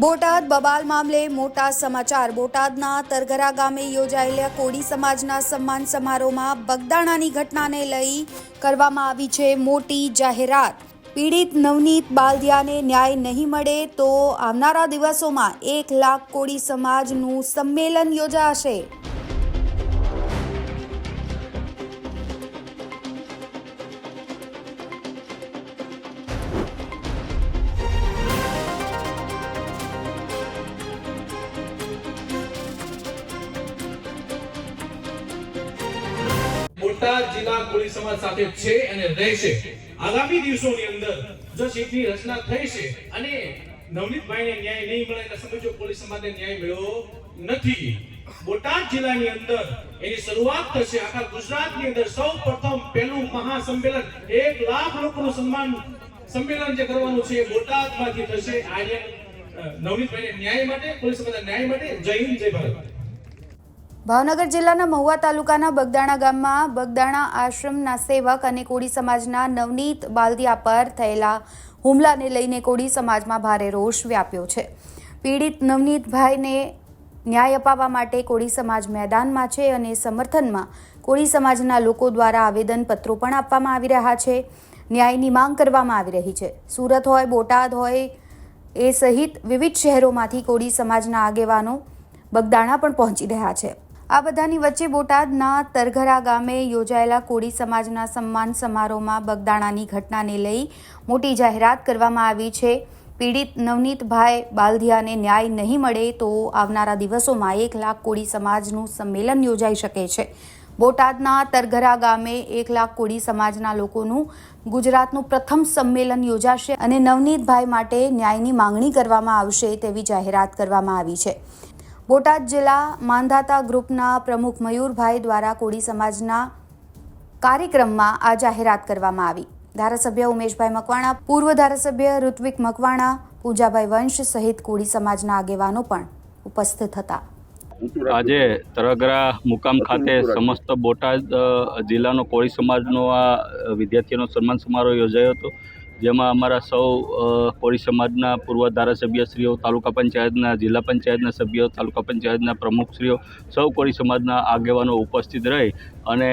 બોટાદ બબાલ મામલે મોટા સમાચાર. બોટાદના તરગરા ગામે યોજાયેલા કોળી સમાજના સન્માન સમારોહમાં બગદાણાની ઘટનાને લઈ કરવામાં આવી છે મોટી જાહેરાત. પીડિત નવનીત બાલદિયાને ન્યાય નહીં મળે તો આવનારા દિવસોમાં એક લાખ કોળી સમાજનું સંમેલન યોજાશે. બોટાદ કોળી સમાજ સાથે છે અને રહેશે. આગામી દિવસોની અંદર જો સીટની રચના થઈ છે અને નવનીતભાઈને ન્યાય નહીં મળે એટલે સમજો કોળી સમાજને ન્યાય મળ્યો નથી. બોટાદ જિલ્લાની અંદર એની શરૂઆત થશે. આખા ગુજરાતની અંદર સૌ પ્રથમ પહેલું મહાસંમેલન. એક લાખ લોકોનું સન્માન સંમેલન જે કરવાનું છે બોટાદમાંથી થશે. આજે નવનીતભાઈને ન્યાય માટે પોલીસ સમાજના ન્યાય માટે જય હિન્દ, જય ભારત. ભાવનગર જિલ્લાના મહુવા તાલુકાના બગદાણા ગામમાં બગદાણા આશ્રમના સેવક અને કોળી સમાજના નવનીત બાલદિયા પર થયેલા હુમલાને લઈને કોળી સમાજમાં ભારે રોષ વ્યાપ્યો છે. પીડિત નવનીતભાઈને ન્યાય અપાવવા માટે કોળી સમાજ મેદાનમાં છે અને સમર્થનમાં કોળી સમાજના લોકો દ્વારા આવેદનપત્રો પણ આપવામાં આવી રહ્યા છે. ન્યાયની માંગ કરવામાં આવી રહી છે. સુરત હોય, બોટાદ હોય, એ સહિત વિવિધ શહેરોમાંથી કોળી સમાજના આગેવાનો બગદાણા પણ પહોંચી રહ્યા છે. આ બધાની વચ્ચે બોટાદના તરઘરા ગામે યોજાયેલા કોળી સમાજના સન્માન સમારોહમાં બગદાણાની ઘટનાને લઈ મોટી જાહેરાત કરવામાં આવી છે. પીડિત નવનીતભાઈ બાલધિયાને ન્યાય નહીં મળે તો આવનારા દિવસોમાં એક લાખ કોળી સમાજનું સંમેલન યોજાઈ શકે છે. બોટાદના તરઘરા ગામે એક લાખ કોળી સમાજના લોકોનું ગુજરાતનું પ્રથમ સંમેલન યોજાશે અને નવનીતભાઈ માટે ન્યાયની માંગણી કરવામાં આવશે તેવી જાહેરાત કરવામાં આવી છે. બોટાદ જિલ્લા માંધાતા ગ્રુપના પ્રમુખ મયુરભાઈ દ્વારા કોળી સમાજના કાર્યક્રમમાં આ જાહેરાત કરવામાં આવી. ધારાસભ્ય ઉમેશભાઈ મકવાણા, પૂર્વ ધારાસભ્ય ઋત્વિક મકવાણા, પૂજાભાઈ વંશ સહિત કોળી સમાજના આગેવાનો પણ ઉપસ્થિત હતા. આજે તરગરા મુકામ ખાતે સમસ્ત બોટાદ જિલ્લાનો કોળી સમાજનો આ વિદ્યાર્થીઓનો સન્માન સમારોહ યોજાયો હતો. જેમાં અમારા સૌ કોળી સમાજના પૂર્વ ધારાસભ્યશ્રીઓ તાલુકા પંચાયતના, જિલ્લા પંચાયતના સભ્યો, તાલુકા પંચાયતના પ્રમુખશ્રીઓ સૌ કોળી સમાજના આગેવાનો ઉપસ્થિત રહી અને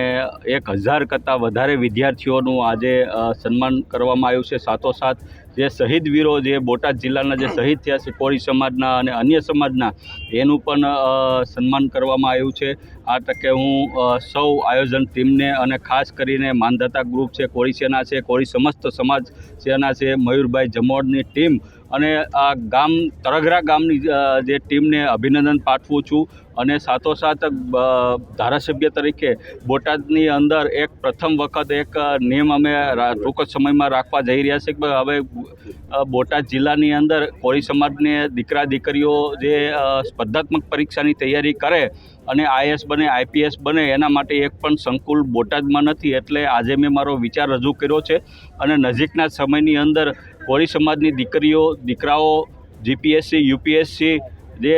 એક હજાર કરતાં વધારે વિદ્યાર્થીઓનું આજે સન્માન કરવામાં આવ્યું છે. સાથોસાથ જે શહીદ વીરો, જે બોટાદ જિલ્લાના જે શહીદ થયા છે, કોળી સમાજના અને અન્ય સમાજના, એનું પણ સન્માન કરવામાં આવ્યું છે. આ તકે હું સૌ આયોજન ટીમને અને ખાસ કરીને માનધાતા ગ્રુપ છે, કોળી સેના છે, કોળી સમસ્ત સમાજ સેના છે, મયુરભાઈ જમોડની ટીમ અને આ ગામ તરગરા ગામની જે ટીમને અભિનંદન પાઠવું છું. અને સાથોસાથ ધારાસભ્ય તરીકે બોટાદની અંદર એક પ્રથમ વખત એક નિયમ અમે ટૂંક સમયમાં રાખવા જઈ રહ્યા છે કે હવે બોટાદ જિલ્લાની અંદર કોળી સમાજને દીકરા દીકરીઓ જે સ્પર્ધાત્મક પરીક્ષાની તૈયારી કરે અને આઈએસ બને, આઈપીએસ બને, એના માટે એક પણ સંકુલ બોટાદમાં નથી. એટલે આજે મેં મારો વિચાર રજૂ કર્યો છે અને નજીકના સમયની અંદર કોળી સમાજની દીકરીઓ, દીકરાઓ, જીપીએસસી, યુપીએસસી જે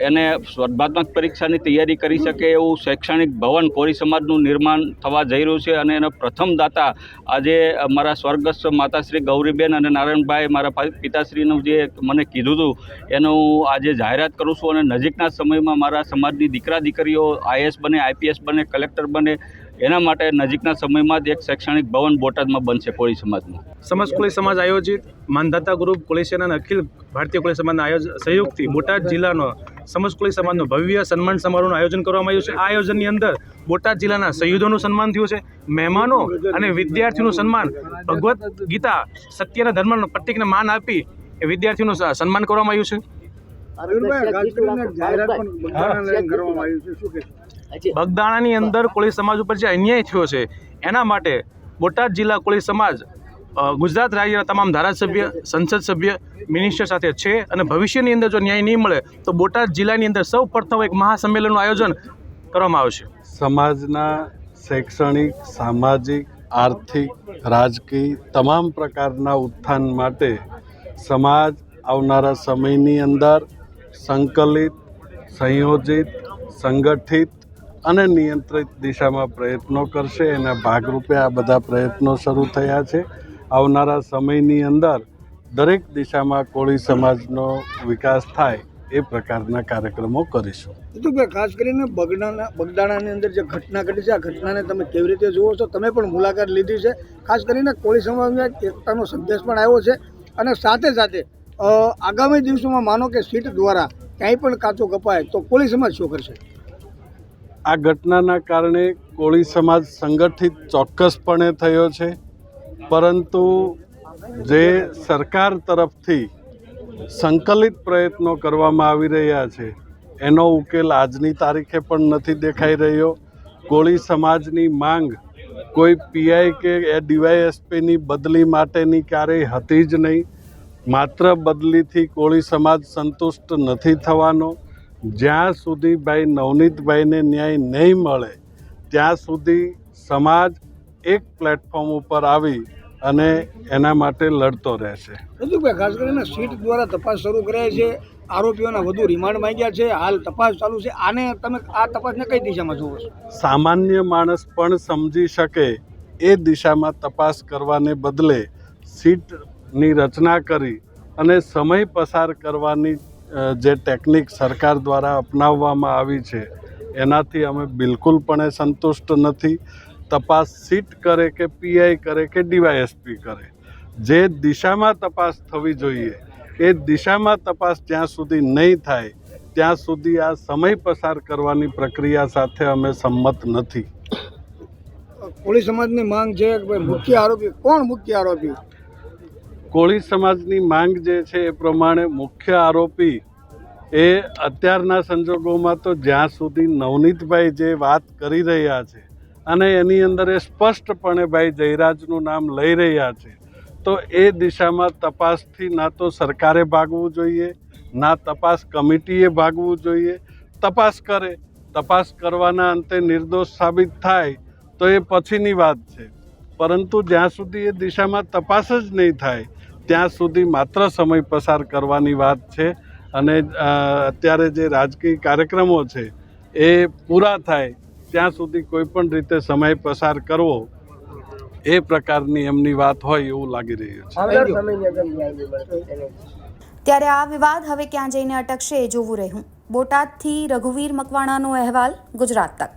એને સ્પર્ધાત્મક પરીક્ષાની તૈયારી કરી શકે એવું શૈક્ષણિક ભવન કોરી સમાજનું નિર્માણ થવા જઈ રહ્યું છે અને એના પ્રથમ દાતા આજે મારા સ્વર્ગસ્થ માતાશ્રી ગૌરીબેન અને નારાયણભાઈ, મારા પિતાશ્રીનું જે મને કીધું હતું, એનું હું આજે જાહેરાત કરું છું અને નજીકના સમયમાં મારા સમાજની દીકરા દીકરીઓ આઈએસ બને, આઈપીએસ બને, કલેક્ટર બને એના માટે નજીકના સમયમાં જ એક શૈક્ષણિક ભવન બોટાદમાં બનશે કોળી સમાજમાં. સમસ્ત કોળી સમાજ આયોજિત માનધાતા ગ્રુપ કોળી સેના અખિલ ભારતીય કોળી સમાજના આયોજન સહયોગથી બોટાદ જિલ્લાનો સમસ્ત કોળી સમાજનો ભવ્ય સન્માન સમારોહનું આયોજન કરવામાં આવ્યું છે. આ આયોજનની અંદર બોટાદ જિલ્લાના શહીદોનું સન્માન થયું છે મહેમાનો અને વિદ્યાર્થીઓનું સન્માન ભગવદ્ ગીતા સત્યના ધર્મના પ્રતિકને માન આપી એ વિદ્યાર્થીઓનું સન્માન કરવામાં આવ્યું છે. બગદાણાની અંદર કોળી સમાજ ઉપર જે અન્યાય થયો છે એના માટે બોટાદ જિલ્લા કોળી સમાજ ગુજરાત રાજ્યના તમામ ધારાસભ્ય સંસદ સભ્ય મિનિસ્ટર સાથે છે અને ભવિષ્યની અંદર જો ન્યાય નહીં મળે તો બોટાદ જિલ્લાની અંદર સૌ પ્રથમ એક મહાસંમેલનનું આયોજન કરવામાં આવશે. સમાજના શૈક્ષણિક સામાજિક આર્થિક રાજકીય તમામ પ્રકારના ઉત્થાન માટે સમાજ આવનારા સમયની અંદર સંકલિત સંયોજિત સંગઠિત અને નિયંત્રિત દિશામાં પ્રયત્નો કરશે. એના ભાગરૂપે આ બધા પ્રયત્નો શરૂ થયા છે. આવનારા સમયની અંદર દરેક દિશામાં કોળી સમાજનો વિકાસ થાય એ પ્રકારના કાર્યક્રમો કરીશું. જીતુભાઈ ખાસ કરીને બગડાના, બગદાણાની અંદર જે ઘટના ઘટી છે, આ ઘટનાને તમે કેવી રીતે જુઓ છો? તમે પણ મુલાકાત લીધી છે. ખાસ કરીને કોળી સમાજમાં એકતાનો સંદેશ પણ આવ્યો છે. અને સાથે સાથે આગામી દિવસોમાં માનો કે સીટ દ્વારા ક્યાંય પણ કાચો કપાય તો કોળી સમાજ શું કરશે? આ ઘટનાના કારણે કોળી સમાજ સંગઠિત ચોક્કસપણે થયો છે. પરંતુ જે સરકાર તરફથી સંકલિત પ્રયત્નો કરવામાં આવી રહ્યા છે, એનો ઉકેલ આજની તારીખે પણ નથી દેખાઈ રહ્યો. કોળી સમાજની માંગ કોઈ પીઆઈ કે એ ડીવાયએસપીની બદલી માટેની ક્યારેય હતી જ નહીં. માત્ર બદલીથી કોળી સમાજ સંતુષ્ટ નથી થવાનો. જ્યાં સુધી ભાઈ નવનીતભાઈને ન્યાય નહીં મળે ત્યાં સુધી સમાજ એક પ્લેટફોર્મ ઉપર આવી અને એના માટે લડતો રહેશે. રજુભાઈ ખાસ કરીને સીટ દ્વારા તપાસ શરૂ કરાય છે આરોપીઓના વધુ રિમાન્ડ માંગ્યા છે હાલ તપાસ ચાલુ છે. આને તમે આ તપાસને કઈ દિશામાં જુઓ છો? સામાન્ય માણસ પણ સમજી શકે એ દિશામાં તપાસ કરવાને બદલે સીટની રચના કરી અને સમય પસાર કરવાની જે ટેકનિક સરકાર દ્વારા અપનાવવામાં આવી છે, એનાથી અમે બિલકુલપણે સંતુષ્ટ નથી. તપાસ સીટ કરે કે પીઆઈ કરે કે ડીવાયએસપી કરે, જે દિશામાં તપાસ થવી જોઈએ, એ દિશામાં તપાસ જ્યાં સુધી નહીં થાય, ત્યાં સુધી આ સમય પસાર કરવાની પ્રક્રિયા સાથે અમે સંમત નથી. કોળી સમાજની માંગ છે કે મુખ્ય આરોપી, કોણ મુખ્ય આરોપી? કોળી સમાજની માંગ જે છે એ પ્રમાણે મુખ્ય આરોપી એ અત્યારના સંજોગોમાં તો જ્યાં સુધી નવનીતભાઈ જે વાત કરી રહ્યા છે અને એની અંદર એ સ્પષ્ટપણે ભાઈ જયરાજનું નામ લઈ રહ્યા છે, તો એ દિશામાં તપાસથી ના તો સરકારે ભાગવું જોઈએ, ના તપાસ કમિટીએ ભાગવું જોઈએ. તપાસ કરે, તપાસ કરવાના અંતે નિર્દોષ સાબિત થાય તો એ પછીની વાત છે. પરંતુ જ્યાં સુધી એ દિશામાં તપાસ જ નહીં થાય ત્યાં સુધી માત્ર સમય પસાર કરવાની વાત છે અને અત્યારે જે રાજકીય કાર્યક્રમો છે એ પૂરા થાય ત્યાં સુધી કોઈ પણ રીતે સમય પસાર કરવો એ પ્રકારની એમની વાત હોય એવું લાગી રહ્યું છે. ત્યારે આ વિવાદ હવે ક્યાં જઈને અટકશે એ જોવું રહ્યું. બોટાદથી રઘુવીર મકવાણાનો અહેવાલ ગુજરાત તક.